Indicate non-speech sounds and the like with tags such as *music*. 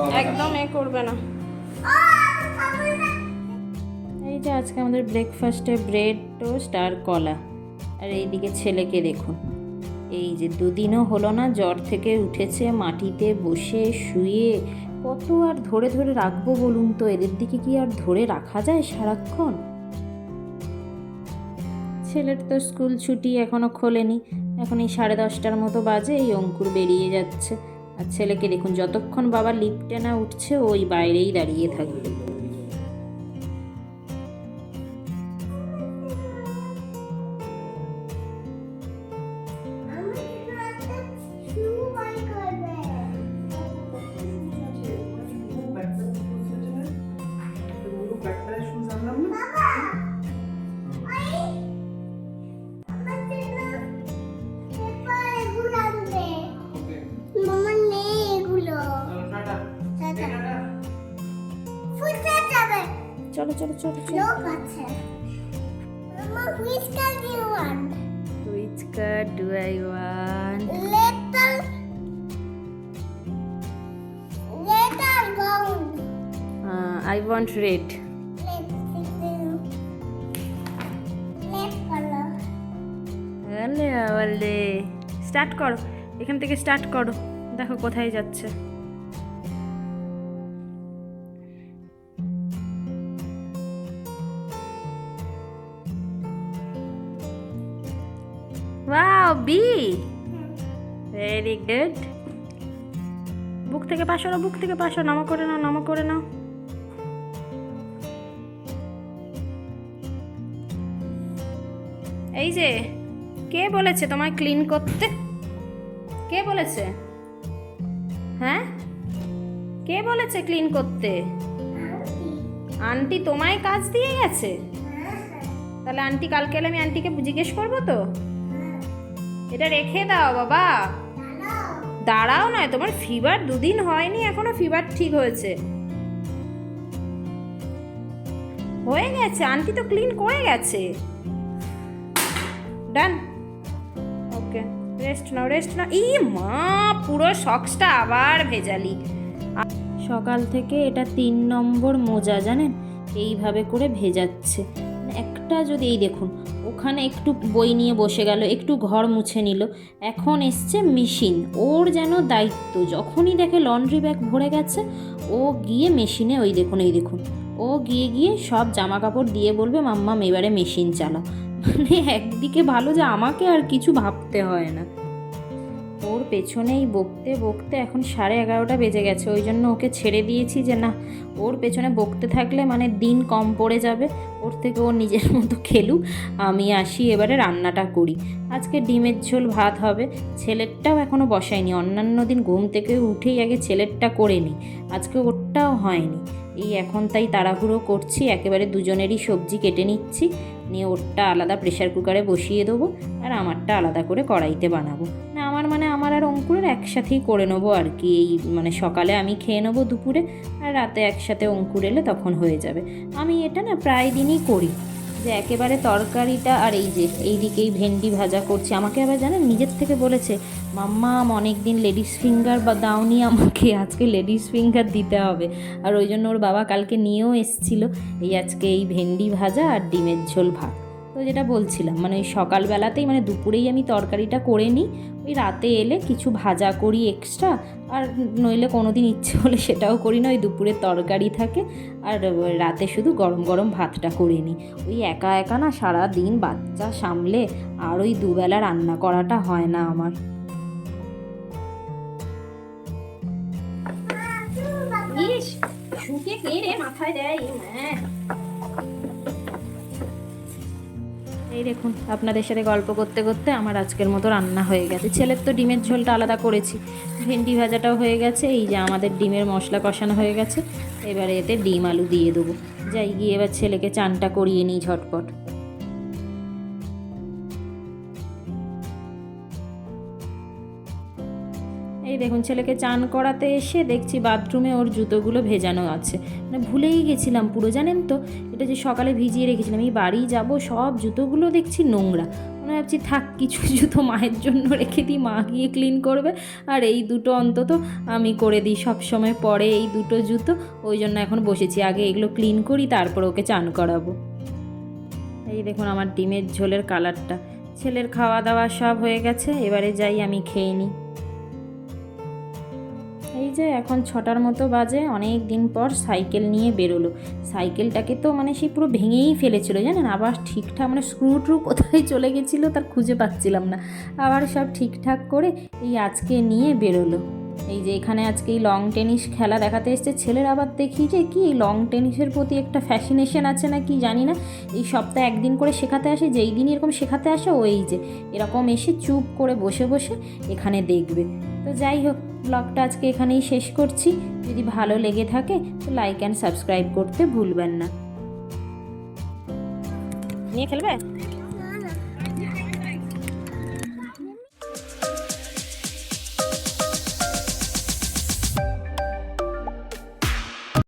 একদম এ করবে না। এই যে আজকে আমাদের ব্রেকফাস্টে ব্রেড টোস্ট আর কলা। আর এইদিকে ছেলেকে দেখুন। এই যে দুদিনও হলো না, জ্বর থেকে উঠেছে, মাটিতে বসে শুয়ে। কত আর ধরে ধরে রাখব বলুন তো? এদের দিকে কি আর ধরে রাখা যায় সারাক্ষণ? ছেলের তো স্কুল ছুটি এখনও খোলেনি। এখন এই সাড়ে দশটার মতো বাজে, এই অঙ্কুর বেরিয়ে যাচ্ছে। আর ছেলেকে দেখুন যতক্ষণ বাবা লিফটে না উঠছে ওই বাইরেই দাঁড়িয়ে থাকবে। চলো চলো চলো চলো। লোক আছে। মামা which car you want which car do I want little little round I want red late color. আলে আলে স্টার্ট করো। এখান থেকে স্টার্ট করো। দেখো কোথায় যাচ্ছে। বি ভেরি গুড বুক থেকে পাশো না বুক থেকে পাশো নামা করে নাও, নামা করে নাও। এই যে, কে বলেছে তোমায় ক্লিন করতে? কে বলেছে? হ্যাঁ? কে বলেছে ক্লিন করতে? আন্টি তোমায় কাজ দিয়ে গেছে? তাহলে আন্টি, কালকে এলে আমি আন্টিকে জিজ্ঞেস করব তো? এটা রেখে দাও বাবা। দাঁড়াও নয়, তোমার ফিভার দুদিন হয়নি, এখনও ফিভার ঠিক হয়েছে। হয়ে গেছে, আন্টি তো ক্লিন করে গেছে। ডান ওকে রেস্ট নাও রেস্ট নাও। ই মা, পুরো সক্সটা আবার ভেজালি। সকাল থেকে এটা তিন নম্বর মোজা, জানেন? এইভাবে করে ভেজাচ্ছে। একটা যদি, এই দেখুন ওখানে একটু বই নিয়ে বসে গেল, একটু ঘর মুছে নিল। এখন এসছে মেশিন, ওর যেন দায়িত্ব। যখনই দেখে লন্ড্রি ব্যাগ ভরে গেছে, ও গিয়ে মেশিনে ওই দেখুন, এই দেখুন। ও গিয়ে গিয়ে সব জামা কাপড় দিয়ে বলবে মাম্মাম এবারে মেশিন চালাও। মানে একদিকে ভালো যে আমাকে আর কিছু ভাবতে হয় না। ওর পেছনেই বকতে বকতে এখন সাড়ে এগারোটা বেজে গেছে, ওই জন্য ওকে ছেড়ে দিয়েছি যে, না, ওর পেছনে বকতে থাকলে মানে দিন কম পড়ে যাবে। ওর থেকে ও নিজের মতো খেলুক, আমি আসি এবারে রান্নাটা করি। আজকে ডিমের ঝোল ভাত হবে, ছেলেরটাও এখনও বসায়নি। অন্যান্য দিন ঘুম থেকে উঠেই আগে ছেলেরটা করে নিই, আজকে ওরটাও হয়নি। এই এখন তাই তাড়াহুড়ো করছি, একেবারে দুজনেরই সবজি কেটে নিচ্ছি, নিয়ে ওরটা আলাদা প্রেশার কুকারে বসিয়ে দেবো, আর আমারটা আলাদা করে কড়াইতে বানাবো। না আমার আর অঙ্কুরের একসাথেই করে নেব আর কি। এই মানে সকালে আমি খেয়ে নেব দুপুরে আর রাতে একসাথে অঙ্কুর এলে তখন হয়ে যাবে। আমি এটা না প্রায় দিনই করি যে একেবারে তরকারিটা আর এই যে এই দিকেই ভেন্ডি ভাজা করছি। আমাকে আবার জানেন নিজের থেকে বলেছে, মাম্মা অনেক দিন লেডিস ফিঙ্গার বা দাওনি আমাকে, আজকে লেডিস ফিঙ্গার দিতে হবে। আর ওই জন্য ওর বাবা কালকে নিয়েও এসছিল এই আজকে এই ভেন্ডি ভাজা আর ডিমের ঝোল ভাত। যেটা বলছিলাম মানে ওই সকালবেলাতেই মানে দুপুরেই আমি তরকারিটা করে নিই, ওই রাতে এলে কিছু ভাজা করি এক্সট্রা আর নইলে কোনো দিন ইচ্ছে হলে সেটাও করি না, ওই দুপুরে তরকারি থাকে, আর রাতে শুধু গরম গরম ভাতটা করে নিই। ওই একা একা না সারা দিন বাচ্চা সামলে, আর ওই দুবেলা রান্না করাটা হয় না আমার। মাথায় দেয়? হ্যাঁ। এই দেখুন, আপনাদের সাথে গল্প করতে করতে আমার আজকের মতো রান্না হয়ে গেছে। ছেলের তো ডিমের ঝোলটা আলাদা করেছি। ভেন্ডি ভাজাটাও হয়ে গেছে, এই যে আমাদের ডিমের মশলা কষানো হয়ে গেছে। এবারে এতে ডিম আলু দিয়ে দেবো। যাই গিয়ে এবার ছেলেকে চানটা করিয়ে নিই ঝটপট। এই দেখুন, ছেলেকে চান করাতে এসে দেখছি বাথরুমে ওর জুতোগুলো ভেজানো আছে। মানে ভুলেই গেছিলাম পুরো, জানেন তো? এটা যে সকালে ভিজিয়ে রেখেছিলাম, এই বাড়ি যাব, সব জুতোগুলো দেখছি নোংরা। মনে ভাবছি, থাক, কিছু *laughs* জুতো মায়ের জন্য রেখে দিই, মা গিয়ে ক্লিন করবে। আর এই দুটো অন্তত আমি করে দিই সবসময় পরে এই দুটো জুতো। ওই জন্য এখন বসেছি, আগে এগুলো ক্লিন করি, তারপর ওকে চান করাবো। এই দেখুন, আমার ডিমের ঝোলের কালারটা ছেলের খাওয়া দাওয়া সব হয়ে গেছে, এবারে যাই, আমি খেয়ে নিই। যে এখন ছটার মতো বাজে, অনেক দিন পর সাইকেল নিয়ে বেরোলো। সাইকেলটাকে তো মানে সে পুরো ভেঙেই ফেলেছিল, জানেন? আবার ঠিকঠাক মানে স্ক্রু ট্রু কোথায় চলে গেছিল তার খুঁজে পাচ্ছিলাম না। আবার সব ঠিকঠাক করে এই আজকে নিয়ে বেরোলো। এই যে এখানে আজকে এই লং টেনিস খেলা দেখাতে এসছে। ছেলের আবার দেখি যে কি লং টেনিসের প্রতি একটা ফ্যাসিনেশন আছে না কি জানি না। এই সপ্তাহে একদিন করে শেখাতে আসে, যেই দিন এরকম শেখাতে আসে, ওই যে। এরকম এসে চুপ করে বসে বসে এখানে দেখবে। তো যাই হোক ব্লগটা আজকে এখানেই শেষ করছি। যদি ভালো লেগে থাকে, তো লাইক অ্যান্ড সাবস্ক্রাইব করতে ভুলবেন না। নিয়ে খেলবে?